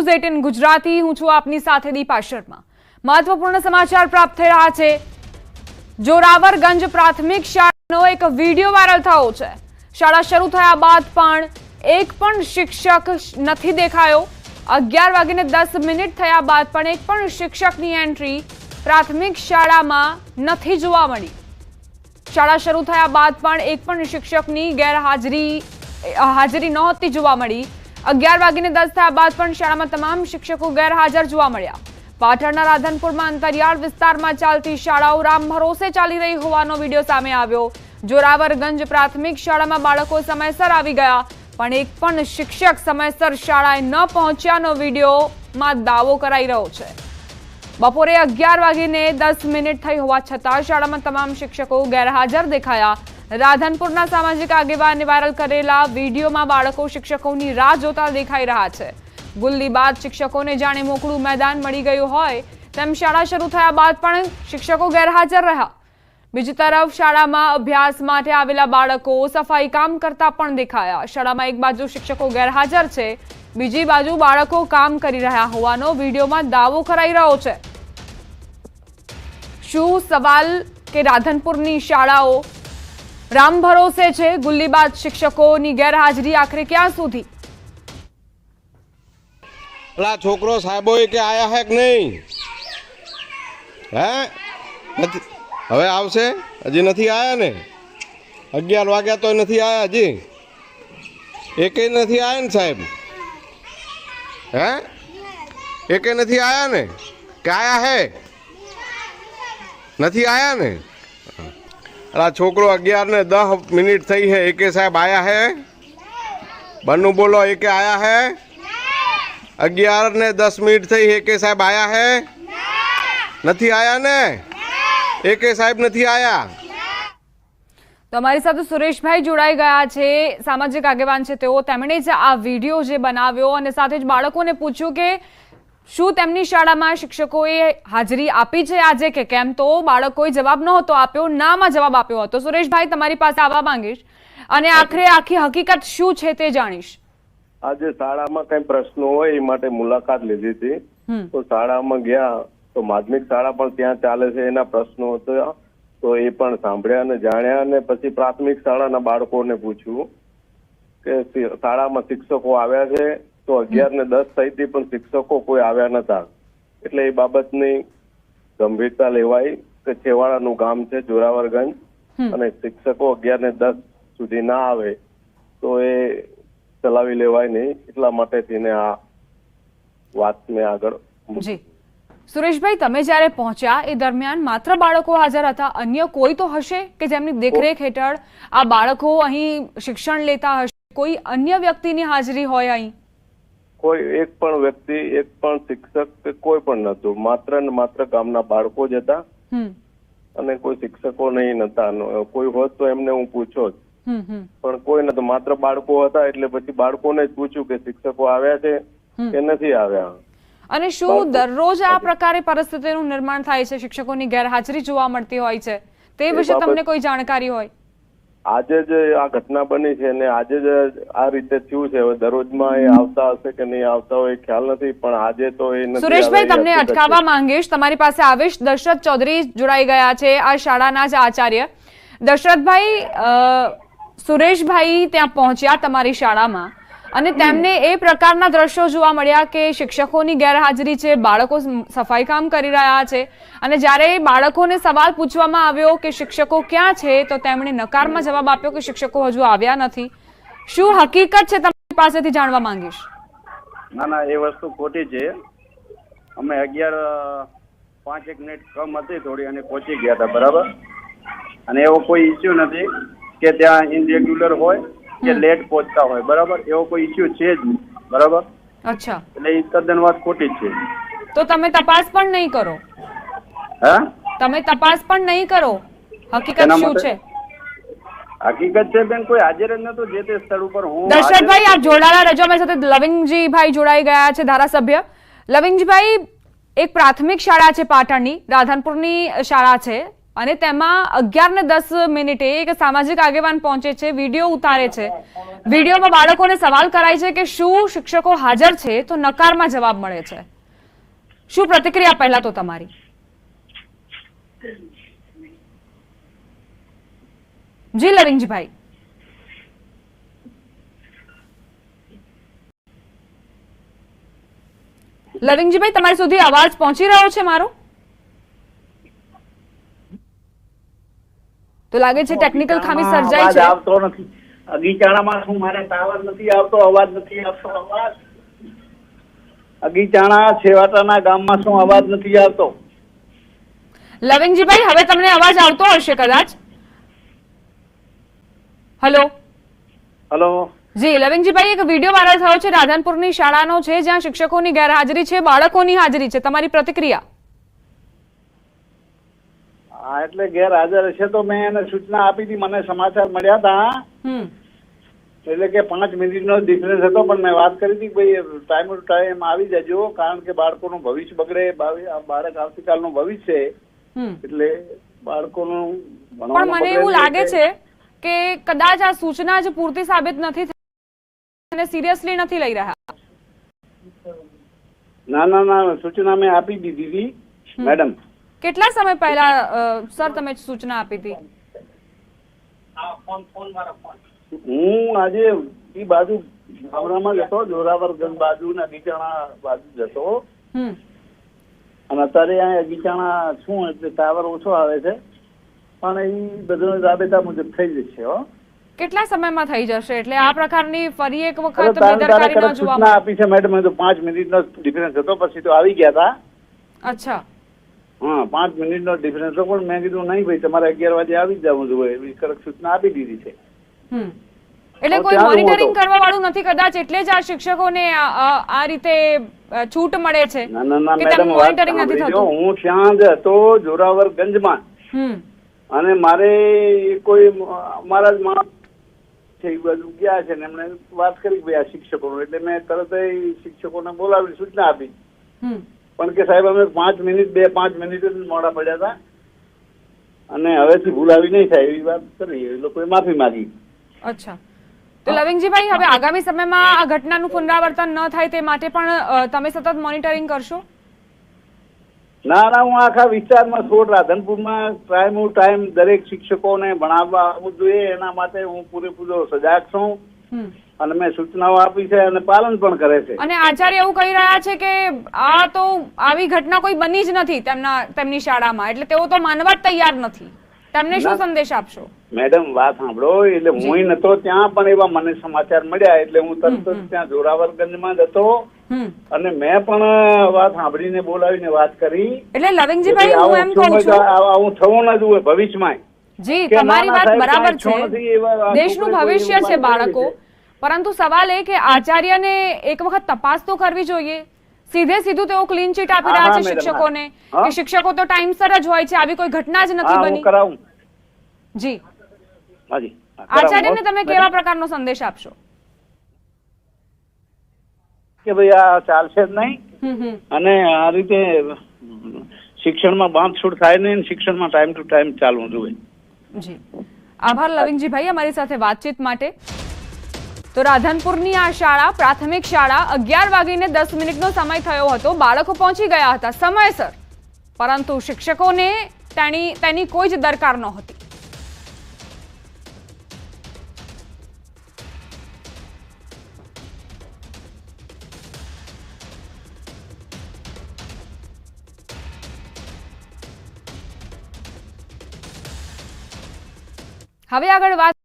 News eighteen Gujarati. હું છું આપની સાથે દીપા શર્મા. મહત્વપૂર્ણ સમાચાર પ્રાપ્ત થઈ રહ્યા છે. જોરાવરગંજ પ્રાથમિક શાળાનો એક વીડિયો વાયરલ થયો છે. શાળા શરૂ થયા બાદ પણ એક પણ શિક્ષક નથી દેખાયો. અગિયાર વાગીને દસ મિનિટ થયા બાદ પણ એક પણ શિક્ષકની એન્ટ્રી પ્રાથમિક શાળામાં નથી જોવા મળી. શાળા શરૂ થયા બાદ પણ એક પણ શિક્ષકની ગેરહાજરી, હાજરી નહોતી જોવા મળી. અગિયાર વાગીને દસ થયા બાદ પણ શાળામાં તમામ શિક્ષકો ગેરહાજર જોવા મળ્યા. પાટણના રાધનપુરમાં અંતરિયાળ વિસ્તારમાં ચાલતી શાળાઓ રામ ભરોસે ચાલી રહી હોવાનો વીડિયો સામે આવ્યો. જોરાવરગંજ પ્રાથમિક શાળામાં બાળકો સમયસર આવી ગયા, પણ એક પણ શિક્ષક સમયસર શાળાએ ન પહોંચ્યાનો વિડીયોમાં દાવો કરાઈ રહ્યો છે. બપોરે અગિયાર વાગીને દસ મિનિટ થઈ હોવા છતાં શાળામાં તમામ શિક્ષકો ગેરહાજર દેખાયા. રાધનપુરના સામાજિક આગેવાનને વાયરલ કરેલા વિડીયોમાં બાળકો શિક્ષકોની રાહ જોતા દેખાઈ રહ્યા છે. ગુલ્લી બાદ શિક્ષકોને જાણે મોકળું મેદાન મળી ગયું હોય તેમ શાળા શરૂ થયા બાદ પણ શિક્ષકો ગેરહાજર રહ્યા. બીજી તરફ શાળામાં અભ્યાસ માટે આવેલા બાળકો સફાઈ કામ કરતા પણ દેખાયા. શાળામાં એક બાજુ શિક્ષકો ગેરહાજર છે, બીજી બાજુ બાળકો કામ કરી રહ્યા હોવાનો વિડીયોમાં દાવો કરાઈ રહ્યો છે. શું સવાલ કે રાધનપુરની શાળાઓ રામ ભરોસે છે, ગુલ્લીબાજ શિક્ષકોની ગેરહાજરી આખરે ક્યાં સુધી? પેલા છોકરો સાહેબો કે આયા હે કે નહીં? હે? નથી. હવે આવશે? હજી નથી આયા ને? અગિયાર વાગ્યા તો નથી આયા હજી? એકે નથી આયા ને સાહેબ? હે? એકે નથી આયા ને? કે આયા હે? નથી આયા ને? અલા છોકરો અગિયાર ને દસ મિનિટ થઈ છે. એકે સાહેબ આયા હે? બનુ બોલો, એકે આયા હે? અગિયાર ને દસ મિનિટ થઈ એકે સાહેબ આયા હે? નથી આયા ને? એકે સાહેબ નથી આયા? તો અમારી સાથે સુરેશભાઈ જોડાઈ ગયા છે. સામાજિક આગેવાન છે તેઓ. તેમણે જ આ વીડિયો જે બનાવ્યો અને સાથે જ બાળકોને પૂછ્યું કે શું તેમની શાળામાં શિક્ષકોએ હાજરી આપી છે આજે કે કેમ? તો બાળકોએ જવાબ નહોતો આપ્યો નામાં જવાબ આપ્યો હતો. સુરેશભાઈ તમારી પાસે આવવા માંગીશ. અને આખરે આખી હકીકત શું છે તે જાણીશ. આજે શાળામાં કઈ પ્રશ્નો હોય એ માટે મુલાકાત લીધી હતી. તો શાળામાં ગયા તો માધ્યમિક શાળા પણ ત્યાં ચાલે છે એના પ્રશ્નો હતા. તો એ પણ સાંભળ્યા અને જાણ્યા અને પછી પ્રાથમિક શાળાના બાળકોને પૂછ્યું કે શાળામાં શિક્ષકો આવ્યા છે. તો અગિયાર ને દસ થઈ પણ શિક્ષકો કોઈ આવ્યા નતા. એટલે એ બાબતની ગંભીરતા લેવાય કે છેવાડાનું ગામ છે જોરાવરગંજ અને શિક્ષકો અગિયાર ને દસ સુધી ના આવે તો એ ચલાવી લેવાય નહીં. એટલા માટે થઈને આ વાત મેં આગળ જી. સુરેશભાઈ તમે જ્યારે પહોંચ્યા એ દરમિયાન માત્ર બાળકો હાજર હતા. અન્ય કોઈ તો હશે કે જેમની દેખરેખ હેઠળ આ બાળકો અહીં શિક્ષણ લેતા હશે? કોઈ અન્ય વ્યક્તિની હાજરી હોય અહીં? કોઈ એક પણ વ્યક્તિ એક પણ શિક્ષક કે કોઈ પણ નતું માત્ર ને માત્ર ગામના બાળકો જ હતા. અને કોઈ શિક્ષકો નહીં નતા. કોઈ હોત તો એમને હું પૂછો જ. પણ કોઈ નતું. માત્ર બાળકો હતા એટલે પછી બાળકોને જ પૂછ્યું કે શિક્ષકો આવ્યા છે કે નથી આવ્યા. અને શું દરરોજ આ પ્રકારે પરિસ્થિતિનું નિર્માણ થાય છે? શિક્ષકોની ગેરહાજરી જોવા મળતી હોય છે. તે વિશે તમને કોઈ જાણકારી હોય? આજે જ આ ઘટના બની છે અને આજે જ આ રીતે થયું છે હવે દરરોજમાં એ આવતા હશે કે નહીં આવતા હોય ખ્યાલ નથી પણ આજે તો એ સુરેશભાઈ તમને અટકાવવા માંગીશ. તમારી પાસે આવીશ દશરથ ચૌધરી જોડાઈ ગયા છે આ શાળાના જ આચાર્ય. દશરથભાઈ સુરેશભાઈ ત્યાં પહોંચ્યા તમારી શાળામાં. અને તેમને એ પ્રકારના દ્રશ્યો જોવા મળ્યા કે શિક્ષકોની ગેરહાજરી છે, બાળકો સફાઈ કામ કરી રહ્યા છે અને જ્યારે બાળકોને સવાલ પૂછવામાં આવ્યો કે શિક્ષકો ક્યાં છે, તો તેમણે નકારમાં જવાબ આપ્યો કે શિક્ષકો હજુ આવ્યા નથી. શું હકીકત છે તમારી પાસેથી જાણવા માંગીશ? ના ના, એ વસ્તુ ખોટી છે. અમે અગિયાર, પાંચ એક મિનિટ કમ હતી થોડી અને પહોંચી ગયા હતા, બરાબર? અને એવો કોઈ ઇસ્યુ નથી કે ત્યાં ઇનરેગ્યુલર હોય કે લેટ પહોંચતા હોય બરાબર? એવો કોઈ ઇસ્યુ છે જ નહીં બરાબર? અચ્છા. એટલે એ તદ્દન વાત ખોટી છે. તો તમે તપાસ પણ નહીં કરો. હે? તમે તપાસ પણ નહીં કરો. હકીકત શું છે? હકીકત છે બેન કોઈ હાજર જ નતો જે તે સ્થળ ઉપર હું દશરથભાઈ આપ જોડાયેલા રજો અમારી સાથે લવિંગજીભાઈ જોડાઈ ગયા છે ધારાસભ્ય. લવિંગજીભાઈ એક પ્રાથમિક શાળા છે પાટણની રાધનપુરની શાળા છે. અને તેમાં અગિયાર ને દસ મિનિટે એક સામાજિક આગેવાન પહોંચે છે, વીડિયો ઉતારે છે. વિડીયોમાં બાળકોને સવાલ કરાય છે કે શું શિક્ષકો હાજર છે તો નકારમાં જવાબ મળે છે. શું પ્રતિક્રિયા પહેલા તો તમારી? જી, લવિંગજીભાઈ. લવિંગજીભાઈ, તમારી સુધી અવાજ પહોંચી રહ્યો છે મારો? તો લાગે છે ટેકનિકલ ખામી સર્જાઈ છે? આવતો નથી. અગીચાણામાં શું મારે ટાવર નથી આવતો અવાજ નથી આવતો અવાજ. અગીચાણા છેવાટાના ગામમાં શું અવાજ નથી આવતો? લવિંગજીભાઈ હવે તમને અવાજ આવતો હશે કદાચ? હેલો? હેલો? જી લવિંગજીભાઈ એક વીડિયો વાયરલ થયો છે રાધનપુરની શાળાનો છે જ્યાં શિક્ષકોની ગેરહાજરી છે બાળકોની હાજરી છે. તમારી પ્રતિક્રિયા? હા એટલે ગેરહાજર હશે તો મેં એને સૂચના આપી હતી મને સમાચાર મળ્યા હતા એટલે કે પાંચ મિનિટનો ડિફરન્સ હતો પણ મેં વાત કરી હતી ભાઈ ટાઈમ ટુ ટાઈમ આવી જજો કારણ કે બાળકોનું ભવિષ્ય બગડે બાળક આવતીકાલનું ભવિષ્ય છે. એટલે બાળકોનું પણ મને એવું લાગે છે કે કદાચ આ સૂચના જ પૂરતી સાબિત નથી અને સિરિયસલી નથી લઈ રહ્યા. ના ના ના સૂચના મેં આપી દીધી હતી મેડમ કેટલા સમય પહેલા સર તમે સૂચના આપી હતી? હું આજે એ બાજુ ગામડામાં જતો જોરાવરગંજ બાજુ ને અગીચાણા બાજુ જતો અને અત્યારે અહીંયા અગીચાણા છું એટલે ટાવર ઓછો આવે છે. પણ એ બધું રાબેતા મુજબ થઈ જશે હો. કેટલા સમયમાં થઈ જશે? એટલે આ પ્રકારની ફરી એક વખત બેદરકારી ન જોવા આપી છે મેડમ એ તો 5 મિનિટનો ડિફરન્સ હતો પછી તો આવી ગયા હતા અચ્છા. હા પાંચ મિનિટનો ડિફરન્સ હતો પણ મેં કીધું નહીં ભાઈ તમારે અગિયાર વાગે આવી જ જવું જોઈએ એવી કડક સૂચના આપી દીધી છે. એટલે કોઈ મોનિટરિંગ કરવા વાળું નથી કદાચ એટલે જ આ શિક્ષકોને આ- રીતે છૂટ મળે છે ના ના ના મેડમ મોનિટરિંગ નથી થતું? હું ત્યાં જ હતો જોરાવરગંજમાં. હમ. અને મારે કોઈ મારા જ માણસ છે એ બાજુ ગયા છે ને એમણે વાત કરી ભાઈ આ શિક્ષકોનું. એટલે મેં તરત શિક્ષકોને બોલાવી સૂચના આપી. પણ કે સાહેબ અમે પાંચ મિનિટ બે પાંચ મિનિટ જ મોડા પડ્યા હતા. અને હવેથી ભૂલ આવી નહીં થાય એવી વાત કરી એ લોકોએ માફી માંગી. અચ્છા. તો લવિંગજીભાઈ હવે આગામી સમયમાં આ ઘટનાનું પુનરાવર્તન ન થાય તે માટે પણ તમે સતત મોનિટરિંગ કરશો? ના ના હું આખા વિસ્તારમાં છોડ રાધનપુરમાં ટાઈમ ટાઈમ દરેક શિક્ષકોને ભણાવવા આવવું જોઈએ. એના માટે હું પૂરેપૂરો સજાગ છું. અને મેં સૂચનાઓ આપી છે અને પાલન પણ કરે છે. અને આચાર્ય એવું કહી રહ્યા છે કે આ તો આવી ઘટના કોઈ બની જ નથી તેમના તેમની શાળામાં. એટલે તેઓ તો માનવા જ તૈયાર નથી. તેમને શું સંદેશ આપશો? મેડમ વાત સાંભળો એટલે હું નતો ત્યાં પણ એવા મને સમાચાર મળ્યા એટલે હું તરત જ ત્યાં જોરાવરગંજમાં જ હતો. અને મેં પણ વાત સાંભળીને બોલાવીને વાત કરી. એટલે લવિંગજીભાઈ ભાઈ હું એમ કહું છું આવું થવું ન જોઈએ ભવિષ્યમાં જી તમારી વાત બરાબર છે. દેશનું ભવિષ્ય છે બાળકો. પરંતુ સવાલ એ કે આચાર્યને એક વખત તપાસ તો કરવી જોઈએ. સીધે સીધું તેઓ ક્લીન ચીટ આપી રહ્યા છે શિક્ષકોને કે શિક્ષકો તો ટાઈમસર જ હોય છે આવી કોઈ ઘટના જ નથી બની. જી. આચાર્યને તમે કેવા પ્રકારનો સંદેશ આપશો? કે ભાઈ આ ચાલશે જ નહીં. અને આ રીતે શિક્ષણમાં બાંધછૂટ થાય નહીં શિક્ષણમાં ટાઈમ ટુ ટાઈમ ચાલવું જોઈએ. જી. આભાર લવિંગજીભાઈ અમારી સાથે વાતચીત માટે. તો રાધનપુરની આ શાળા, પ્રાથમિક શાળા, અગિયાર વાગીને દસ મિનિટનો સમય થયો હતો. બાળકો પહોંચી ગયા હતા. સમયસર. પરંતુ શિક્ષકોને તેની તેની કોઈ જ દરકાર નહોતી. હવે આગળ વાત